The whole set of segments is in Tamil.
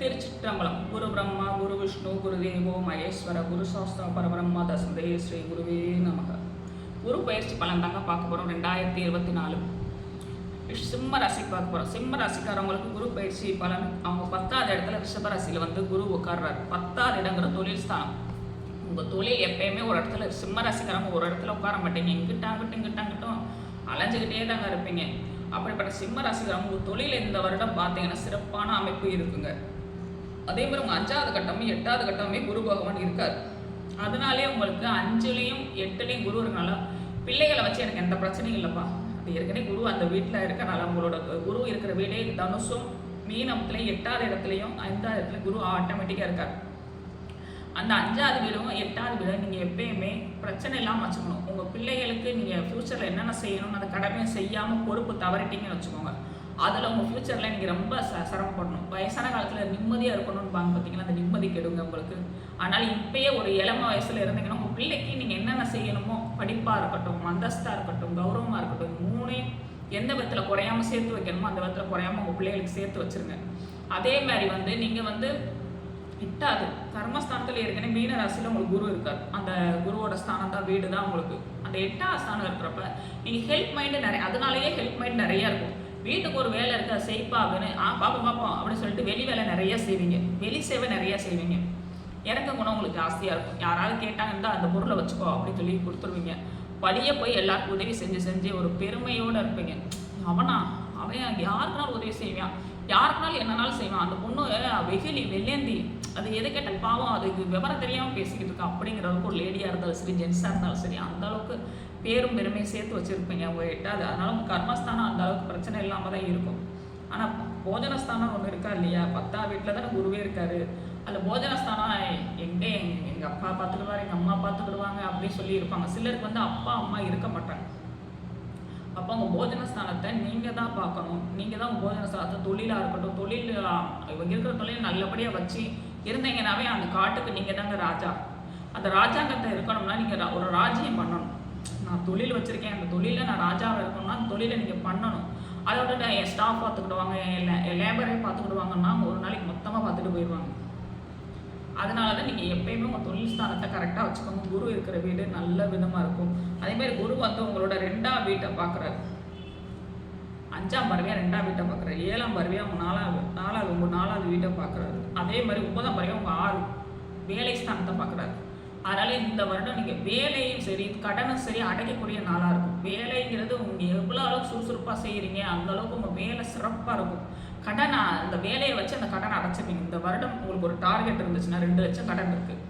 திருச்சிற்றம்பலம். குரு பிரம்மா குரு விஷ்ணு குரு தேவோ மகேஸ்வர குரு சாஸ்திர பரபிரம்மா தசந்தே ஸ்ரீ குருவே நமக. குரு பயிற்சி பலன் தாங்க பார்க்க போகிறோம் ரெண்டாயிரத்தி இருபத்தி நாலு. சிம்ம ராசி பார்க்க போகிறோம் சிம்ம ராசிக்காரவங்களுக்கு குரு பயிற்சி பலன் அவங்க பத்தாவது இடத்துல ரிஷப ராசியில் வந்து குரு உட்கார்றாரு. பத்தாவது இடங்கிற தொழில் ஸ்தானம். உங்கள் தொழில் எப்பயுமே ஒரு இடத்துல சிம்ம ராசிக்காரங்க ஒரு இடத்துல உட்கார மாட்டீங்க. இங்கிட்ட அங்கிட்டும் இங்கிட்ட அங்கிட்டும் அலைஞ்சுக்கிட்டே தாங்க இருப்பீங்க. அப்படிப்பட்ட சிம்ம ராசிக்காரங்க உங்கள் தொழில் இந்த வருடம் பார்த்தீங்கன்னா சிறப்பான அமைப்பு இருக்குங்க. அதே மாதிரி உங்கள் அஞ்சாவது கட்டமும் எட்டாவது கட்டமே குரு பகவான் இருக்கார். அதனாலே உங்களுக்கு அஞ்சுலேயும் எட்டுலேயும் குரு இருக்கனால பிள்ளைகளை வச்சு எனக்கு எந்த பிரச்சனையும் இல்லைப்பா. அது ஏற்கனவே குரு அந்த வீட்டில் இருக்கனால உங்களோட குரு இருக்கிற வீடே தனுஷும் மீனத்துலேயும் எட்டாவது இடத்துலையும் ஐந்தாவது இடத்துல குரு ஆட்டோமேட்டிக்காக இருக்கார். அந்த அஞ்சாவது வீடும் எட்டாவது வீடும் நீங்கள் எப்பயுமே பிரச்சனை இல்லாமல் வச்சுக்கணும். உங்கள் பிள்ளைகளுக்கு நீங்கள் ஃப்யூச்சரில் என்னென்ன செய்யணும்னு அந்த கடமையை செய்யாமல் பொறுப்பு தவறிட்டீங்கன்னு வச்சுக்கோங்க. அதில் உங்கள் ஃப்யூச்சரில் நீங்கள் ரொம்ப ச சிரமப்படணும் வயசான காலத்தில் நிம்மதியாக இருக்கணும்னு பாங்க பார்த்தீங்கன்னா அந்த நிம்மதி கெடுங்க உங்களுக்கு. அதனால் இப்பயே ஒரு இளம வயசில் இருந்தீங்கன்னா உங்கள் பிள்ளைக்கு நீங்கள் என்னென்ன செய்யணுமோ படிப்பாக இருக்கட்டும் அந்தஸ்தாக இருக்கட்டும் கௌரவமாக இருக்கட்டும் மூணையும் எந்த விதத்தில் குறையாமல் சேர்த்து வைக்கணுமோ அந்த விதத்தில் குறையாமல் உங்கள் பிள்ளைகளுக்கு சேர்த்து வச்சுருங்க. அதே மாதிரி வந்து நீங்கள் வந்து இட்டாது கர்மஸ்தானத்தில் ஏற்கனவே மீன ராசியில் உங்களுக்கு குரு இருக்கார். அந்த குருவோட ஸ்தானம் தான் வீடு தான் உங்களுக்கு. அந்த எட்டாம் ஸ்தானம் இருக்கிறப்ப நீங்கள் ஹெல்ப் மைண்டு நிறைய அதனாலேயே ஹெல்ப் மைண்ட் நிறையா இருக்கும். வீட்டுக்கு ஒரு வேலை இருக்கா செய்ப்பா அப்படின்னு ஆ பார்ப்போம் பார்ப்போம் அப்படின்னு சொல்லிட்டு வெளி வேலை நிறையா செய்வீங்க. வெளி சேவை நிறையா செய்வீங்க. இறக்க குணம் உங்களுக்கு ஜாஸ்தியாக இருக்கும். யாராவது கேட்டாங்கன்னா அந்த பொருளை வச்சுக்கோ அப்படின்னு சொல்லி கொடுத்துருவீங்க. வழியே போய் எல்லாருக்கும் உதவி செஞ்சு செஞ்சு ஒரு பெருமையோடு இருப்பீங்க. அவனா அவன் யாருக்குனாலும் உதவி செய்வான். யாருக்குனாலும் என்னனாலும் செய்வான். அந்த பொண்ணு வெகுலி வெள்ளேந்தி அது எது கேட்டால் பாவம் அதுக்கு விவரம் தெரியாமல் பேசிக்கிட்டு இருக்கா. அப்படிங்கிற அளவுக்கு ஒரு லேடியாக இருந்தாலும் சரி ஜென்ஸாக இருந்தாலும் சரி அந்த அளவுக்கு பேரும் பெருமையும் சேர்த்து வச்சுருப்பீங்க அவங்க எட்டாவது அதனால உங்கள் கர்மஸ்தானம் அந்த அளவுக்கு பிரச்சனை இல்லாமல் தான் இருக்கும். ஆனால் போஜனஸ்தானம் ஒன்று இருக்கா இல்லையா? பத்தா வீட்டில் தானே குருவே இருக்காரு. அந்த போஜனஸ்தானம் எங்கே எங்கள் அப்பா பார்த்துக்கிடுவார் எங்கள் அம்மா பார்த்துக்கிடுவாங்க அப்படின்னு சொல்லி இருப்பாங்க சிலருக்கு வந்து அப்பா அம்மா இருக்க மாட்டாங்க. அப்போ உங்கள் போஜனஸ்தானத்தை நீங்கள் தான் பார்க்கணும். நீங்கள் தான் உங்கள் போஜனஸ்தானத்தை தொழிலாக இருக்கட்டும். தொழில் இவங்க இருக்கிற தொழில் நல்லபடியாக வச்சு இருந்தீங்கன்னாவே அந்த காட்டுக்கு நீங்கள் தாங்க ராஜா. அந்த ராஜாங்கத்தை இருக்கணும்னா நீங்கள் ஒரு ராஜ்யம் பண்ணணும். நான் தொழில் வச்சுருக்கேன். அந்த தொழிலில் நான் ராஜாவாக இருக்கணும்னா அந்த தொழிலை நீங்கள் பண்ணணும். அதை விட்டு என் ஸ்டாஃப் பார்த்துக்கிடுவாங்க என் லேபரே பார்த்துக்கிடுவாங்கன்னா ஒரு நாளைக்கு மொத்தமாக பார்த்துட்டு போயிடுவாங்க. அதனால தான் நீங்கள் எப்பயுமே உங்கள் தொழில் ஸ்தானத்தை கரெக்டாக வச்சுக்கோங்க. குரு இருக்கிற வீடு நல்ல விதமாக இருக்கும். அதேமாதிரி குரு வந்து உங்களோட ரெண்டாம் வீட்டை பார்க்குறாரு அஞ்சாம் பறவையாக ரெண்டாம் வீட்டை பார்க்குறாரு ஏழாம் பறவையாக அவங்க நாலாவது நாலாவது உங்கள் நாலாவது வீட்டை பார்க்குறாரு அதே மாதிரி ஒன்பதாம் பறவையாக உங்கள் ஆறு வேலை ஸ்தானத்தை பார்க்குறாரு அதனால் இந்த வருடம் நீங்கள் வேலையும் சரி கடனும் சரி அடைக்கக்கூடிய நாளாக இருக்கும். வேலைங்கிறது நீங்கள் எவ்வளோ அளவுக்கு சுறுசுறுப்பாக செய்கிறீங்க அந்த அளவுக்கு உங்கள் வேலை சிறப்பாக இருக்கும். கடனை அந்த வேலையை வச்சு அந்த கடனை அடைச்சிருப்பீங்க இந்த வருடம் உங்களுக்கு ஒரு டார்கெட் இருந்துச்சுன்னா ரெண்டு லட்சம் கடன் இருக்குது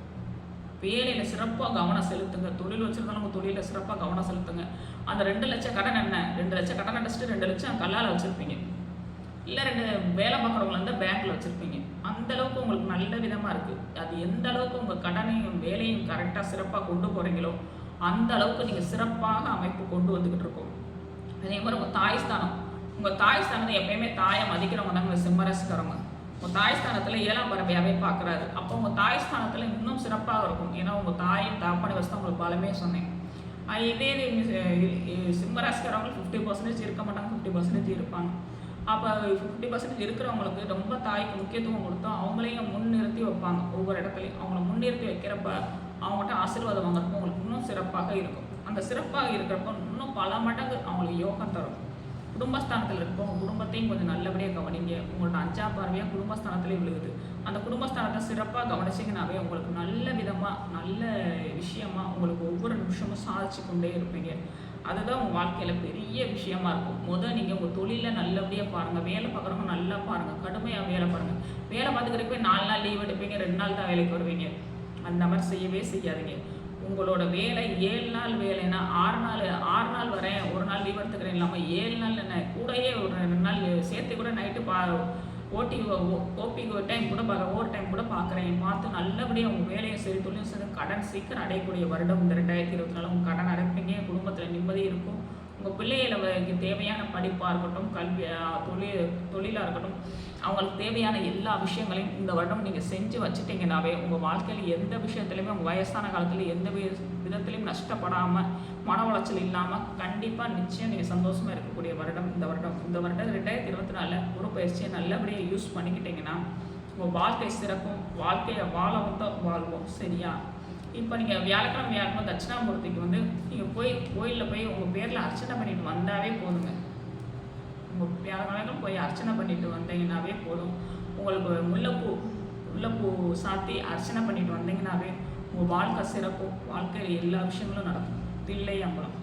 வேலையில் சிறப்பாக கவனம் செலுத்துங்க. தொழில் வச்சிருந்தாலும் உங்கள் தொழிலில் சிறப்பாக கவனம் செலுத்துங்க. அந்த ரெண்டு லட்சம் கடன் என்ன? ரெண்டு லட்சம் கடன் அடைச்சிட்டு ரெண்டு லட்சம் கல்லால் வச்சுருப்பீங்க. இல்லை ரெண்டு வேலை பார்க்குறவங்கள இருந்தால் பேங்க்கில் வச்சுருப்பீங்க. அந்த அளவுக்கு உங்களுக்கு நல்ல விதமாக இருக்குது அது எந்த அளவுக்கு உங்கள் கடனையும் வேலையும் கரெக்டாக சிறப்பாக கொண்டு போகிறீங்களோ அந்த அளவுக்கு நீங்கள் சிறப்பாக அமைப்பு கொண்டு வந்துக்கிட்டு இருக்கோம். அதே மாதிரி உங்கள் தாய் ஸ்தானம். உங்கள் தாய் ஸ்தானத்தை எப்பயுமே தாயை மதிக்கிறவங்க தாங்க சிம்மரசிக்கிறவங்க உங்கள் தாய் ஸ்தானத்தில் ஏழாம் பறவையாகவே பார்க்குறாரு அப்போ உங்கள் தாய் ஸ்தானத்தில் இன்னும் சிறப்பாக இருக்கும். ஏன்னா உங்கள் தாயும் தாப்பனை வச்சு உங்களுக்கு பலமே சொன்னேன். இதே சிம்மராசிக்கிறவங்க ஃபிஃப்டி பர்சன்டேஜ் இருக்க மாட்டாங்க ஃபிஃப்டி பர்சன்டேஜ் இருப்பாங்க. அப்போ ஃபிஃப்டி பர்சன்டேஜ் இருக்கிறவங்களுக்கு ரொம்ப தாய்க்கு முக்கியத்துவம் கொடுத்தோம் அவங்களையும் முன்னிறுத்தி வைப்பாங்க ஒவ்வொரு இடத்துலையும். அவங்கள முன்னிறுத்தி வைக்கிறப்ப அவங்ககிட்ட ஆசீர்வாதம் வாங்குறப்போ உங்களுக்கு இன்னும் சிறப்பாக இருக்கும். அந்த சிறப்பாக இருக்கிறப்ப இன்னும் பல மடங்கு அவங்களுக்கு யோகம் தரும். குடும்பஸ்தானத்தில் இருப்போம் குடும்பத்தையும் கொஞ்சம் நல்லபடியாக கவனிங்க. உங்களோட அஞ்சாம் பார்வையாக குடும்பஸ்தானத்திலே விழுகுது. அந்த குடும்பஸ்தானத்தை சிறப்பாக கவனிச்சிங்கனாவே உங்களுக்கு நல்ல விதமாக நல்ல விஷயமா உங்களுக்கு ஒவ்வொரு நிமிஷமும் சாதிச்சு கொண்டே இருப்பீங்க. அதுதான் உங்கள் வாழ்க்கையில் பெரிய விஷயமா இருக்கும். முதல் நீங்கள் உங்கள் தொழிலில் நல்லபடியாக பாருங்கள் வேலை பார்க்குறவங்க நல்லா பாருங்கள் கடுமையாக வேலை பாருங்கள் வேலை பார்த்துக்கிறப்ப நாலு நாள் லீவ் எடுப்பீங்க. ரெண்டு நாள் தான் வேலைக்கு வருவீங்க. அந்த மாதிரி செய்யவே செய்யாதீங்க. உங்களோட வேலை ஏழு நாள் வேலைன்னா ஆறு நாள் ஆறு நாள் லீவ் எடுத்துக்கிறேன். இல்லாமல் ஏழு நாள் என்ன கூடயே ஒரு ரெண்டு நாள் சேர்த்து கூட நைட்டு பா ஓட்டி ஓபி டைம் கூட பார்க்க ஓவர் டைம் கூட பார்க்குறேன் பார்த்து நல்லபடியாக உங்கள் வேலையை சரி தொழிலும் சரி கடன் சீக்கிரம் அடையக்கூடிய வருடம் இந்த ரெண்டாயிரத்தி இருபத்தி நாலு. உங்கள் கடன் அடைப்பீங்க குடும்பத்தில் நிம்மதி இருக்கும். உங்கள் பிள்ளைகளுக்கு தேவையான படிப்பாக இருக்கட்டும் கல்வி தொழில் தொழிலாக இருக்கட்டும் அவங்களுக்கு தேவையான எல்லா விஷயங்களையும் இந்த வருடம் நீங்கள் செஞ்சு வச்சுட்டிங்கனாவே உங்கள் வாழ்க்கையில் எந்த விஷயத்துலையுமே உங்கள் வயசான காலத்தில் எந்த விதத்துலையும் நஷ்டப்படாமல் மன உளைச்சல் இல்லாமல் கண்டிப்பாக நிச்சயம் நீங்கள் சந்தோஷமாக இருக்கக்கூடிய வருடம் இந்த வருடம். இந்த வருடம் ரெண்டாயிரத்தி இருபத்தி நாலில் ஒரு பயிற்சியை நல்லபடியாக யூஸ் பண்ணிக்கிட்டிங்கன்னா உங்கள் வாழ்க்கை சிறக்கும் வாழ்க்கையை வாழவும் தான் வாழ்வோம். சரியா? இப்போ நீங்கள் வியாழக்கிழமை வியாழக்கிழமை தட்சிணாமூர்த்திக்கு வந்து நீங்கள் போய் கோயிலில் போய் உங்கள் பேரில் அர்ச்சனை பண்ணிட்டு வந்தாவே போதுங்க. உங்கள் வியாழக்கிழமை போய் அர்ச்சனை பண்ணிட்டு வந்தீங்கன்னாவே போதும். உங்களுக்கு முல்லைப்பூ முல்லைப்பூ சாத்தி அர்ச்சனை பண்ணிட்டு வந்தீங்கன்னாவே உங்கள் வாழ்க்கை சிறப்பு வாழ்க்கையில் எல்லா விஷயங்களும் நடக்கும். தில்லை அம்பலம்